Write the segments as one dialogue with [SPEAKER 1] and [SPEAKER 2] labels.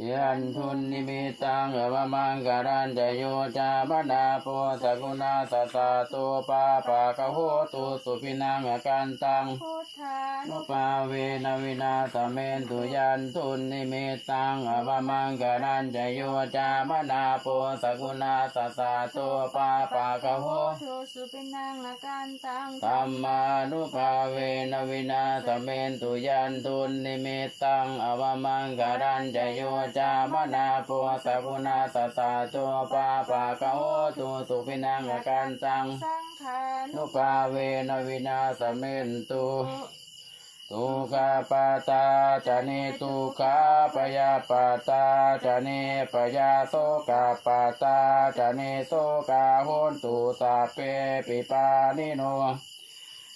[SPEAKER 1] ยันทุนนิมิตังอวมังการันจะโยจาบนาโปสกุณาสัสสะตุปาปะกะโหตุสุพินังอกันตัง
[SPEAKER 2] พุทธา
[SPEAKER 1] นุปาเวนะวินาสเมนตุยันทุนนิมิตังอวมังการันจะโยจาบนาโปสกุณาสัสสะตุปาปะกะโห
[SPEAKER 2] ทุสุปินังอาการตัง
[SPEAKER 1] ธรรมานุภาเวนะวินาสเมนตุยันตุนนิมิตตังอวมังการันจะโยจามนาโปสะกุณาสสะตัวปาปะกะโหตุสุปินังอาการตัง
[SPEAKER 2] สังนุ
[SPEAKER 1] นุภาเวนวินาสเมนตุทุกขปาตาจะเนทุกาปยาปาตาจะเนปยาโสกาปาตาจะเนโสกาโหนตุสาเปปิปานิโน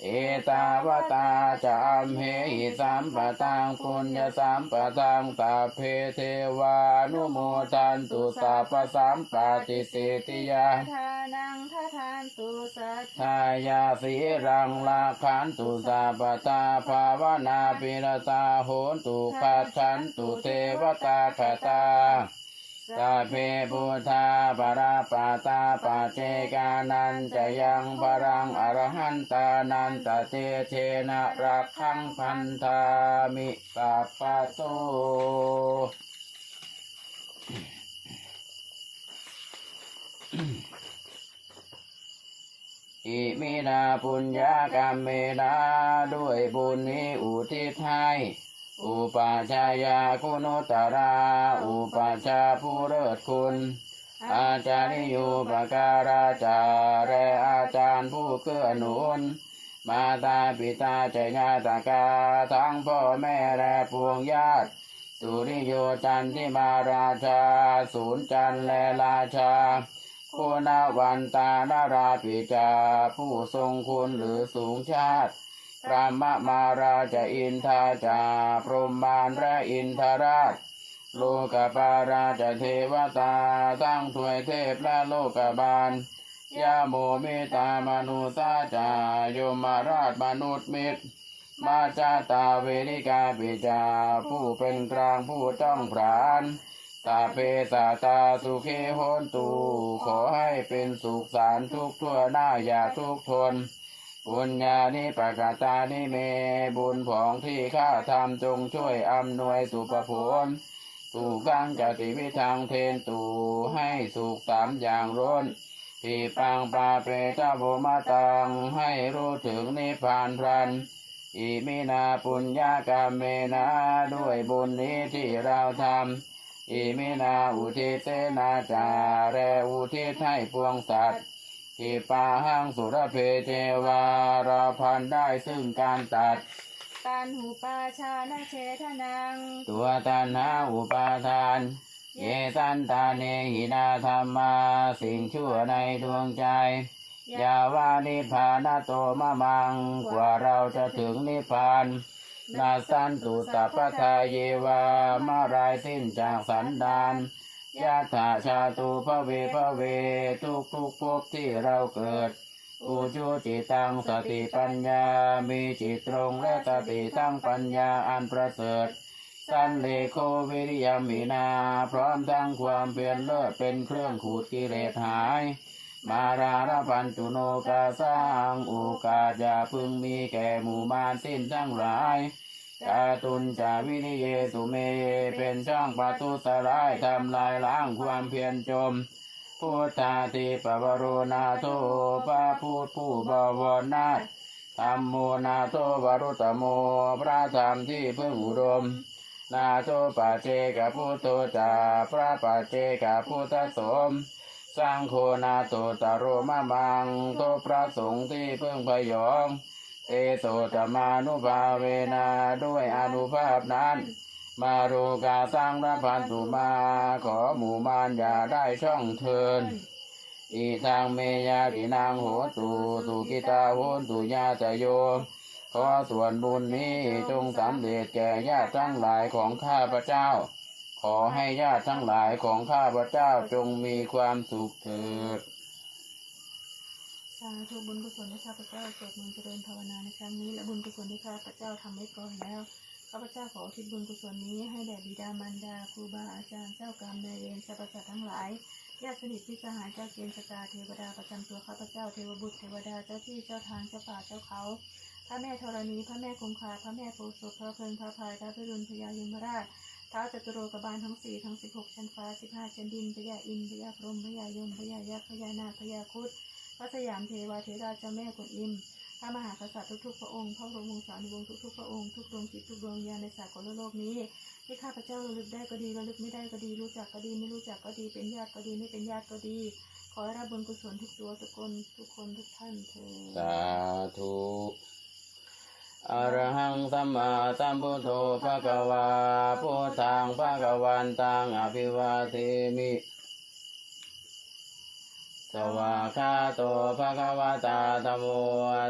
[SPEAKER 1] เอตาวตาจะอัมเหหิสัมปะตังปุญญสัมปะตังตาเพเทวานุโมทันตุสัพพสัมปะติสิติยา
[SPEAKER 2] ทานังทัทานตุสัทา
[SPEAKER 1] ยาสีรังลาขันตุสัพพตาภาวนาปิรตาโหนตุขัดขันตุเทวตาคตา สาเพพุทธาปราปาตาปาเจกานันจะยังปรังอรหันตานันตเตเทนะรักขังพันธามิสัพพโตอิมินาปุญญากรรมเมนาด้วยบุญนี้อุทิศให้ อุปชายาคุณุตรา อุปชาผู้เลิศคุณ อาจาริยุปการาจาแรอาจารย์ผู้เกื้อหนุน มาตาปิตาใจญาตากา ทั้งพ่อแม่และพวงญาติสุริโยจันทิมาราชา ศูนย์จันและราชาคุณวันตานาราปิจา ผู้ทรงคุณหรือสูงชาติ พระมมาราชอินทาจาพรหมานและอินทราช โลกปาราชเทวตาตั้งถวยเทพและโลกบาลยาโมเมตามนุสาจายมาราชมนุษย์มิตรมาจาตาเวนิกาปิจา ผู้เป็นกลางผู้ต้องผรานตาเพสาตาสุเคโหนตู ขอให้เป็นสุขสารทุกทั่วหน้าอย่าทุกทน บุญญาณิปกาตานิเม บุญของที่ข้าทำจงช่วยอำนวยสุภผลสู่กังจติวิทางเทนตูให้สุขสามอย่างร้นทีปังปาเปตาโบมาตังให้รู้ถึงนิพพานพรันอิมินาปุญญากรรมเมนาด้วยบุญนี้ที่เราทำอิมินาอุทิเสนาจาแรอุทิศให้พวงสัตว์ ที่ป่าห้างสุรเพเทวาเราพันได้ซึ่งการตัด
[SPEAKER 2] ตันหูปาชานาเชทนัง
[SPEAKER 1] ตัวตันหาอุปาทาน เยสันตาเนหินาธรรมา สิ่งชั่วในดวงใจยาวานิพพานาโตมะมัง กว่าเราจะถึงนิพพานนาสันตุสัพพทาเยวามารายสิ้นจากสันดาน ยะถาชาตุพระเวพระเว ทุกทุกภพที่เราเกิด อุจุจิตังสติปัญญา มีจิตตรงและสติตั้งปัญญาอันประเสริฐ สันเลโควิริยมินา พร้อมทั้งความเพียรเลิศเป็นเครื่องขูดกิเลสหาย มาราระปันตุโนกาสร้างโอกาสอย่าพึงมีแก่หมู่มารสิ้นทั้งหลาย กาตุนจาวินิเยสุเม เป็นช่างประทุสลายทำลายล้างความเพียรจม พุทธาติปวโรนาโตพระพูดผู้บวรนาธรรมโมนาโตวรุตโม พระธรรมที่เพึ่งอุดม นาโตปัจเจกพุทโธจาพระปัจเจกพุทธสมสังโฆนาโตตโรมะมังโตพระสงฆ์ที่เพึ่งพยอง เอโตตมานุภาเวนาด้วยอนุภาพนั้น มารูกาสร้างรพันตุมา ขอหมู่มารอย่าได้ช่องเทินอีทางเมยาตินางโหตุตุกิตาโหตุญาตโย ขอส่วนบุญนี้จงสำเร็จแก่ญาติทั้งหลายของข้าพเจ้า ขอให้ญาติทั้งหลายของข้าพเจ้าจงมีความสุขเถิดา
[SPEAKER 2] ธุบุญกุศลที่ข้าพเจ้าสวดมนต์เจริญภาวนาในครั้งนี้และบุญกุศลที่ข้าพเจ้าทำไว้ก่อนแล้วข้าพเจ้าขอทิศบุญกุศลนี้ให้แด่บิดามารดาครูบาอาจารย์เจ้ากรรมนายเวรสรรพสัตว์ทั้งหลายญาติสนิทพี่สหายเจ้าเกณฑ์ชะตาเทวดาประจำตัวข้าพเจ้าเทวบุตรเทวดาเจ้าที่เจ้าทางเจ้าป่าเจ้าเขาพระแม่ธรณีพระแม่คงคาพระแม่โพธิ์พระเพลิงพระพายพระพิรุณพญายมราชท้าจตุโลกบาลทั้งสี่ทั้งสิบหกชั้นฟ้าสิบห้าชั้นดินพญาอินพญาพรหมพญายมพญายักษ์พญานาคพญาคุด พระสยามเทวาเทราเจ้าแม่กวนอิมพระมหากษัตริย์ทุกๆพระองค์พระบรมวงศานุวงศ์ทุกๆพระองค์ทุกดวงจิตทุกดวงญาณในสากลโลกนี้ที่ข้าพเจ้าระลึกได้ก็ดีระลึกไม่ได้ก็ดี รู้จักก็ดี ไม่รู้จักก็ดีเป็นญาติก็ดีไม่เป็นญาติก็ดี ขอให้รับบุญกุศลทุกตัวทุกคนทุกคนทุกท่านเถิด
[SPEAKER 1] สาธุอระหังสัมมาสัมพุทโธภะคะวาพุทธังภะคะวันตังอภิวาเทมิ วากาโตภะคะวะตาธัมโม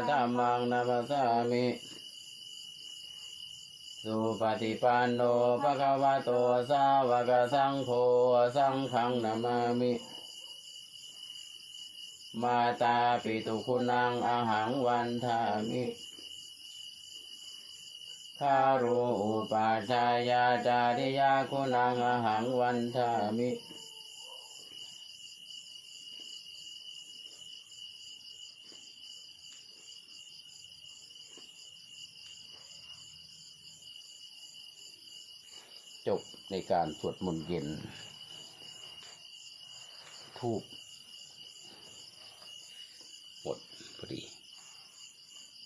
[SPEAKER 1] ธัมมังนัมสสามิสุปฏิปันโนภะคะวะโตสาวกสังโฆสังฆังนามามิ มาตาปิตุคุณังอาหังวันทามิคารุอุปาชายาจาริยาคุณังอาหังวันทามิ จบในการสวดมนต์เย็นทูบ